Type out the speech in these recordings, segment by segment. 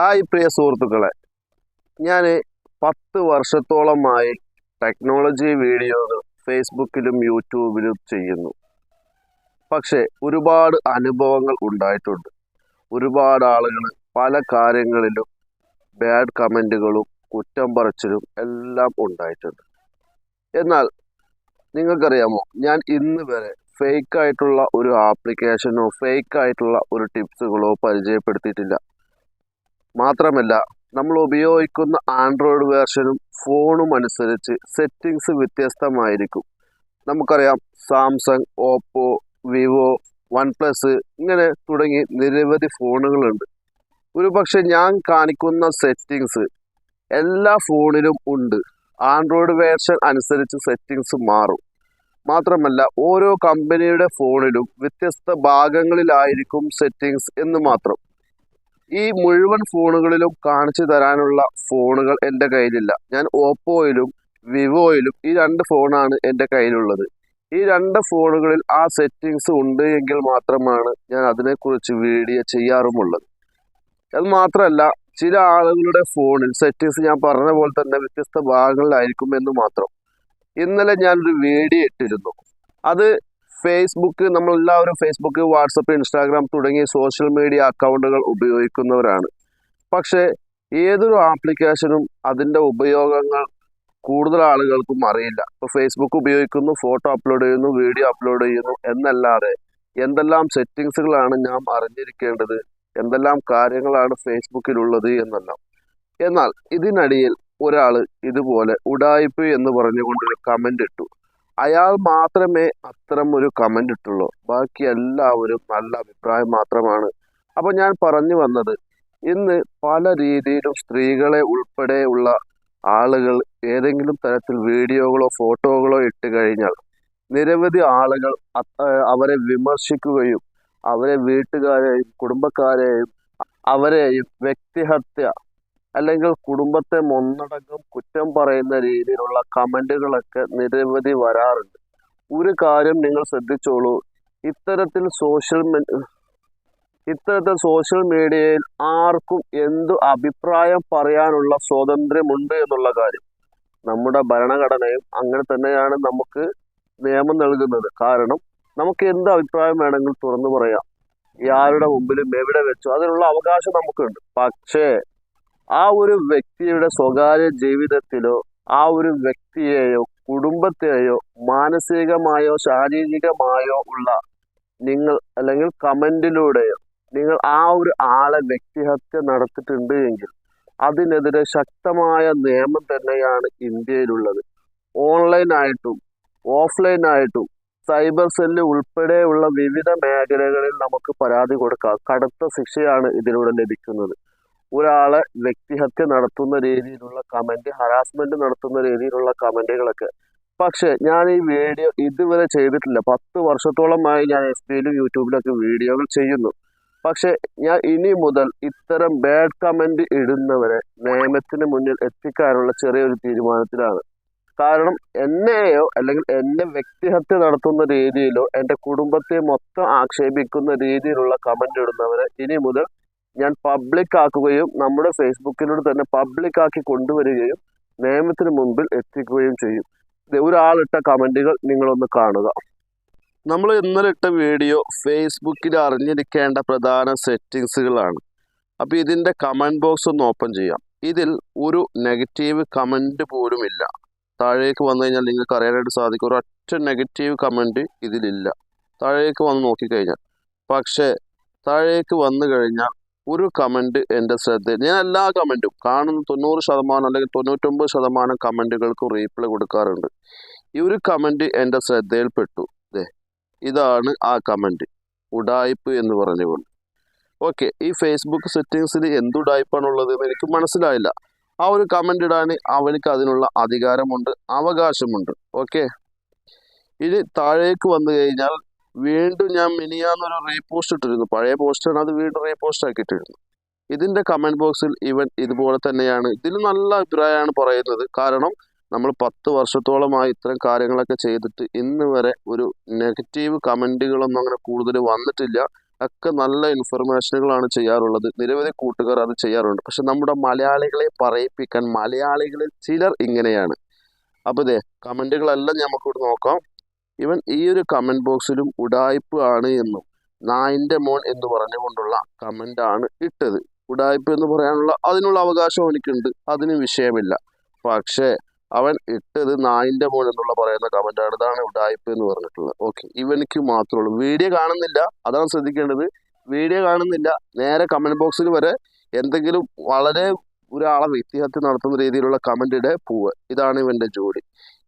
Hi പ്രിയ സുഹൃത്തുക്കളെ. ഞാൻ പത്ത് വർഷത്തോളമായി ടെക്നോളജി വീഡിയോകൾ ഫേസ്ബുക്കിലും യൂട്യൂബിലും ചെയ്യുന്നു. പക്ഷേ ഒരുപാട് അനുഭവങ്ങൾ ഉണ്ടായിട്ടുണ്ട്. ഒരുപാട് ആളുകൾ പല കാര്യങ്ങളിലും ബാഡ് കമന്റുകളും കുറ്റം പറച്ചിലും എല്ലാം ഉണ്ടായിട്ടുണ്ട്. എന്നാൽ നിങ്ങൾക്കറിയാമോ ഞാൻ ഇന്ന് വരെ ഫേക്ക് ആയിട്ടുള്ള ഒരു ആപ്ലിക്കേഷനോ ഫേക്ക് ആയിട്ടുള്ള ഒരു ടിപ്സുകളോ പരിചയപ്പെടുത്തിയിട്ടില്ല. മാത്രമല്ല നമ്മൾ ഉപയോഗിക്കുന്ന ആൻഡ്രോയിഡ് വേർഷനും ഫോണും അനുസരിച്ച് സെറ്റിങ്സ് വ്യത്യസ്തമായിരിക്കും. നമുക്കറിയാം Samsung Oppo Vivo OnePlus ഇങ്ങനെ തുടങ്ങി നിരവധി ഫോണുകളുണ്ട് ഒരുപക്ഷെ ഞാൻ കാണിക്കുന്ന സെറ്റിങ്സ് എല്ലാ ഫോണിലും ഉണ്ട്. ആൻഡ്രോയിഡ് വേർഷൻ അനുസരിച്ച് സെറ്റിങ്സ് മാറും. മാത്രമല്ല ഓരോ കമ്പനിയുടെ ഫോണിലും വ്യത്യസ്ത ഭാഗങ്ങളിലായിരിക്കും സെറ്റിങ്സ് എന്ന് മാത്രം. ഈ മുഴുവൻ ഫോണുകളിലും കാണിച്ചു തരാനുള്ള ഫോണുകൾ എന്റെ കയ്യിലില്ല. ഞാൻ ഓപ്പോയിലും വിവോയിലും ഈ രണ്ട് ഫോണാണ് എന്റെ കയ്യിലുള്ളത്. ഈ രണ്ട് ഫോണുകളിൽ ആ സെറ്റിങ്സ് ഉണ്ട് എങ്കിൽ മാത്രമാണ് ഞാൻ അതിനെക്കുറിച്ച് വീഡിയോ ചെയ്യാറുമുള്ളത്. അത് മാത്രമല്ല ചില ആളുകളുടെ ഫോണിൽ സെറ്റിങ്സ് ഞാൻ പറഞ്ഞ പോലെ തന്നെ വ്യത്യസ്ത ഭാഗങ്ങളിലായിരിക്കും എന്ന് മാത്രം. ഇന്നലെ ഞാനൊരു വീഡിയോ ഇട്ടിരുന്നു. അത് ഫേസ്ബുക്ക് നമ്മളെല്ലാവരും ഫേസ്ബുക്ക് വാട്സപ്പ് ഇൻസ്റ്റാഗ്രാം തുടങ്ങിയ സോഷ്യൽ മീഡിയ അക്കൗണ്ടുകൾ ഉപയോഗിക്കുന്നവരാണ്. പക്ഷേ ഏതൊരു ആപ്ലിക്കേഷനും അതിന്റെ ഉപയോഗങ്ങൾ കൂടുതൽ ആളുകൾക്കും അറിയില്ല. ഇപ്പോൾ ഫേസ്ബുക്ക് ഉപയോഗിക്കുന്നു ഫോട്ടോ അപ്ലോഡ് ചെയ്യുന്നു വീഡിയോ അപ്ലോഡ് ചെയ്യുന്നു എന്നല്ലാതെ എന്തെല്ലാം സെറ്റിങ്സുകളാണ് നാം അറിഞ്ഞിരിക്കേണ്ടത് എന്തെല്ലാം കാര്യങ്ങളാണ് ഫേസ്ബുക്കിലുള്ളത് എന്നെല്ലാം. എന്നാൽ ഇതിനടിയിൽ ഒരാൾ ഇതുപോലെ ഉടായിപ്പ് എന്ന് പറഞ്ഞുകൊണ്ടൊരു കമന്റ് ഇട്ടു. അയാൾ മാത്രമേ അത്തരം ഒരു കമന്റ് ഇട്ടുള്ളൂ. ബാക്കി എല്ലാവരും നല്ല അഭിപ്രായം മാത്രമാണ്. അപ്പോൾ ഞാൻ പറഞ്ഞു വന്നത് ഇന്ന് പല രീതിയിലും സ്ത്രീകളെ ഉൾപ്പെടെയുള്ള ആളുകൾ ഏതെങ്കിലും തരത്തിൽ വീഡിയോകളോ ഫോട്ടോകളോ ഇട്ട് കഴിഞ്ഞാൽ നിരവധി ആളുകൾ അവരെ വിമർശിക്കുകയും അവരെ വീട്ടുകാരെയും കുടുംബക്കാരെയും അവരെയും വ്യക്തിഹത്യ അല്ലെങ്കിൽ കുടുംബത്തെ ഒന്നടങ്കം കുറ്റം പറയുന്ന രീതിയിലുള്ള കമന്റുകളൊക്കെ നിരവധി വരാറുണ്ട്. ഒരു കാര്യം നിങ്ങൾ ശ്രദ്ധിച്ചോളൂ. ഇത്തരത്തിൽ സോഷ്യൽ ഇത്തരത്തിൽ സോഷ്യൽ മീഡിയയിൽ ആർക്കും എന്തു അഭിപ്രായം പറയാനുള്ള സ്വാതന്ത്ര്യമുണ്ട് എന്നുള്ള കാര്യം. നമ്മുടെ ഭരണഘടനയും അങ്ങനെ തന്നെയാണ് നമുക്ക് നിയമം നൽകുന്നത്. കാരണം നമുക്ക് എന്ത് അഭിപ്രായം വേണമെങ്കിലും തുറന്നു പറയാം. ആരുടെ മുമ്പിലും എവിടെ വെച്ചോ അതിനുള്ള അവകാശം നമുക്കുണ്ട്. പക്ഷേ ആ ഒരു വ്യക്തിയുടെ സ്വകാര്യ ജീവിതത്തിലോ ആ ഒരു വ്യക്തിയെയോ കുടുംബത്തെയോ മാനസികമായോ ശാരീരികമായോ ഉള്ള നിങ്ങൾ അല്ലെങ്കിൽ കമന്റിലൂടെയോ നിങ്ങൾ ആ ഒരു ആളെ വ്യക്തിഹത്യ നടത്തിയിട്ടുണ്ട് എങ്കിൽ അതിനെതിരെ ശക്തമായ നിയമം തന്നെയാണ് ഇന്ത്യയിലുള്ളത്. ഓൺലൈനായിട്ടും ഓഫ്ലൈനായിട്ടും സൈബർ സെല്ല് ഉൾപ്പെടെയുള്ള വിവിധ മേഖലകളിൽ നമുക്ക് പരാതി കൊടുക്കാം. കടുത്ത ശിക്ഷയാണ് ഇതിലൂടെ ലഭിക്കുന്നത്. ഒരാളെ വ്യക്തിഹത്യ നടത്തുന്ന രീതിയിലുള്ള കമന്റ് ഹറാസ്മെന്റ് നടത്തുന്ന രീതിയിലുള്ള കമന്റുകളൊക്കെ പക്ഷെ ഞാൻ ഈ വീഡിയോ ഇതുവരെ ചെയ്തിട്ടില്ല. പത്ത് വർഷത്തോളമായി ഞാൻ എഫ് ബിയിലും യൂട്യൂബിലൊക്കെ വീഡിയോകൾ ചെയ്യുന്നു. പക്ഷെ ഞാൻ ഇനി മുതൽ ഇത്തരം ബാഡ് കമന്റ് ഇടുന്നവരെ നിയമത്തിന് മുന്നിൽ എത്തിക്കാനുള്ള ചെറിയൊരു തീരുമാനത്തിലാണ്. കാരണം എന്നെയോ അല്ലെങ്കിൽ എന്നെ വ്യക്തിഹത്യ നടത്തുന്ന രീതിയിലോ എന്റെ കുടുംബത്തെ മൊത്തം ആക്ഷേപിക്കുന്ന രീതിയിലുള്ള കമന്റ് ഇടുന്നവരെ ഇനി മുതൽ ഞാൻ പബ്ലിക് ആക്കുകയും നമ്മുടെ ഫേസ്ബുക്കിലൂടെ തന്നെ പബ്ലിക് ആക്കി കൊണ്ടുവരികയും നിയമത്തിന് മുമ്പിൽ എത്തിക്കുകയും ചെയ്യും. ഒരാളിട്ട കമന്റുകൾ നിങ്ങളൊന്ന് കാണുക. നമ്മൾ ഇന്നലെ ഇട്ട വീഡിയോ ഫേസ്ബുക്കിൽ അറിഞ്ഞിരിക്കേണ്ട പ്രധാന സെറ്റിങ്സുകളാണ് അപ്പോൾ ഇതിന്റെ കമന്റ് ബോക്സ് ഒന്ന് ഓപ്പൺ ചെയ്യാം. ഇതിൽ ഒരു നെഗറ്റീവ് കമന്റ് പോലും ഇല്ല. താഴേക്ക് വന്നു കഴിഞ്ഞാൽ നിങ്ങൾക്ക് അറിയാനായിട്ട് സാധിക്കും. ഒരൊറ്റ നെഗറ്റീവ് കമന്റ് ഇതിലില്ല. താഴേക്ക് വന്ന് നോക്കിക്കഴിഞ്ഞാൽ. പക്ഷേ താഴേക്ക് വന്നു കഴിഞ്ഞാൽ ഒരു കമന്റ് എന്റെ ശ്രദ്ധയിൽ ഞാൻ എല്ലാ കമന്റും കാണുന്ന തൊണ്ണൂറ് ശതമാനം അല്ലെങ്കിൽ തൊണ്ണൂറ്റൊമ്പത് ശതമാനം കമന്റുകൾക്കും റീപ്ലൈ കൊടുക്കാറുണ്ട്. ഈ ഒരു കമന്റ് എന്റെ ശ്രദ്ധയിൽപ്പെട്ടു. അതെ ഇതാണ് ആ കമന്റ് ഉടായ്പ് എന്ന് പറഞ്ഞുകൊണ്ട്. ഓക്കെ ഈ ഫേസ്ബുക്ക് സെറ്റിങ്സിൽ എന്ത് ഉള്ളത് എന്ന് എനിക്ക് മനസ്സിലായില്ല. ആ ഒരു കമന്റ് ഇടാൻ അവനിക്ക് അതിനുള്ള അധികാരമുണ്ട് അവകാശമുണ്ട്. ഓക്കെ ഇനി താഴേക്ക് വന്നു കഴിഞ്ഞാൽ വീണ്ടും ഞാൻ മിനിയാന്നൊരു റീപോസ്റ്റ് ഇട്ടിരുന്നു. പഴയ പോസ്റ്റാണ് അത് വീണ്ടും റീപോസ്റ്റ് ആക്കിയിട്ടിരുന്നു. ഇതിന്റെ കമന്റ് ബോക്സിൽ ഇവൻ ഇതുപോലെ തന്നെയാണ്. ഇതിൽ നല്ല അഭിപ്രായമാണ് പറയുന്നത്. കാരണം നമ്മൾ പത്ത് വർഷത്തോളമായി ഇത്തരം കാര്യങ്ങളൊക്കെ ചെയ്തിട്ട് ഇന്ന് വരെ ഒരു നെഗറ്റീവ് കമന്റുകളൊന്നും അങ്ങനെ കൂടുതൽ വന്നിട്ടില്ല. ഒക്കെ നല്ല ഇൻഫർമേഷനുകളാണ് ചെയ്യാറുള്ളത്. നിരവധി കൂട്ടുകാർ അത് ചെയ്യാറുണ്ട്. പക്ഷെ നമ്മുടെ മലയാളികളെ പറയിപ്പിക്കാൻ മലയാളികളിൽ ചിലർ ഇങ്ങനെയാണ്. അപ്പോൾ ഇതേ കമന്റുകളെല്ലാം നമുക്കിവിടെ നോക്കാം. ഇവൻ ഈ ഒരു കമന്റ് ബോക്സിലും ഉടായ്പ് ആണ് എന്നും നായിന്റെ മോൻ എന്ന് പറഞ്ഞുകൊണ്ടുള്ള കമന്റാണ് ഇട്ടത്. ഉടായ്പ് എന്ന് പറയാനുള്ള അതിനുള്ള അവകാശം എനിക്കുണ്ട് അതിന് വിഷയമില്ല. പക്ഷേ അവൻ ഇട്ടത് നായിന്റെ മോൻ എന്നുള്ള പറയുന്ന കമന്റാണ് ഇതാണ് ഉടായ്പ എന്ന് പറഞ്ഞിട്ടുള്ളത്. ഓക്കെ ഇവനിക്ക് മാത്രമേ ഉള്ളൂ. വീഡിയോ കാണുന്നില്ല. അതാണ് ശ്രദ്ധിക്കേണ്ടത്. വീഡിയോ കാണുന്നില്ല. നേരെ കമന്റ് ബോക്സിൽ വരെ എന്തെങ്കിലും വളരെ ഒരാളെ വ്യക്തിഹത്യ നടത്തുന്ന രീതിയിലുള്ള കമന്റിടെ പോവുക. ഇതാണ് ഇവന്റെ ജോലി.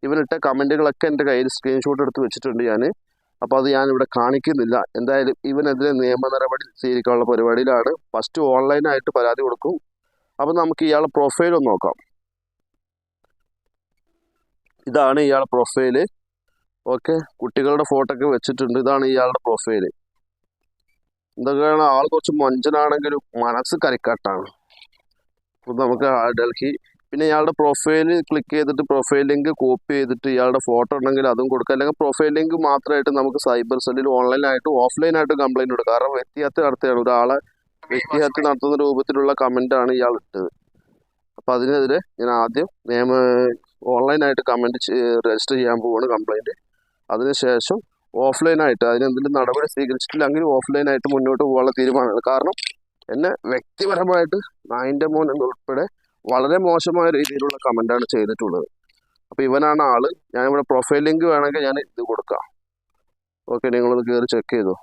ഇവനിട്ട കമന്റുകളൊക്കെ എന്റെ കയ്യിൽ സ്ക്രീൻഷോട്ട് എടുത്ത് വെച്ചിട്ടുണ്ട് ഞാൻ. അപ്പോൾ അത് ഞാൻ ഇവിടെ കാണിക്കുന്നില്ല. എന്തായാലും ഇവനെതിരെ നിയമ നടപടി സ്വീകരിക്കാനുള്ള പരിപാടിയിലാണ്. ഫസ്റ്റ് ഓൺലൈനായിട്ട് പരാതി കൊടുക്കും. അപ്പോൾ നമുക്ക് ഇയാളെ പ്രൊഫൈൽ ഒന്ന് നോക്കാം. ഇതാണ് ഇയാളുടെ പ്രൊഫൈൽ ഓക്കെ കുട്ടികളുടെ ഫോട്ടോ ഒക്കെ വെച്ചിട്ടുണ്ട്. ഇതാണ് ഇയാളുടെ പ്രൊഫൈൽ എന്തൊക്കെയാണ് ആൾ കുറച്ച് മൊഞ്ചനാണെങ്കിലും മനസ്സ് കരിക്കാട്ടാണ്. നമുക്ക് ഡൽഹി പിന്നെ ഇയാളുടെ പ്രൊഫൈൽ ക്ലിക്ക് ചെയ്തിട്ട് പ്രൊഫൈൽ ലിങ്ക് കോപ്പി ചെയ്തിട്ട് ഇയാളുടെ ഫോട്ടോ ഉണ്ടെങ്കിൽ അതും കൊടുക്കുക. അല്ലെങ്കിൽ പ്രൊഫൈൽ ലിങ്ക് മാത്രമായിട്ട് നമുക്ക് സൈബർ സെല്ലിൽ ഓൺലൈനായിട്ട് ഓഫ്ലൈനായിട്ട് കംപ്ലൈന്റ് കൊടുക്കുക കാരണം വ്യക്തിഹത്യ നടത്തുകയാണ്. ഒരാളെ വ്യക്തിഹത്യ നടത്തുന്ന രൂപത്തിലുള്ള കമന്റാണ് ഇയാൾ ഇട്ടത്. അപ്പോൾ അതിനെതിരെ ഞാൻ ആദ്യം നിയമ ഓൺലൈനായിട്ട് കമന്റ് രജിസ്റ്റർ ചെയ്യാൻ പോവാണ് കംപ്ലൈന്റ് അതിനുശേഷം ഓഫ്ലൈനായിട്ട് അതിനെന്തെങ്കിലും നടപടി സ്വീകരിച്ചിട്ടില്ലെങ്കിൽ ഓഫ്ലൈനായിട്ട് മുന്നോട്ട് പോകാനുള്ള തീരുമാനമാണ്. കാരണം എന്നെ വ്യക്തിപരമായിട്ട് നായിന്റെ മോൻ എന്നുൾപ്പെടെ വളരെ മോശമായ രീതിയിലുള്ള കമന്റാണ് ചെയ്തിട്ടുള്ളത്. അപ്പോൾ ഇവനാണ് ആൾ. ഞാനിവിടെ പ്രൊഫൈൽ ലിങ്ക് വേണമെങ്കിൽ ഞാൻ ഇത് കൊടുക്കാം. ഓക്കെ നിങ്ങളത് കയറി ചെക്ക് ചെയ്തോ.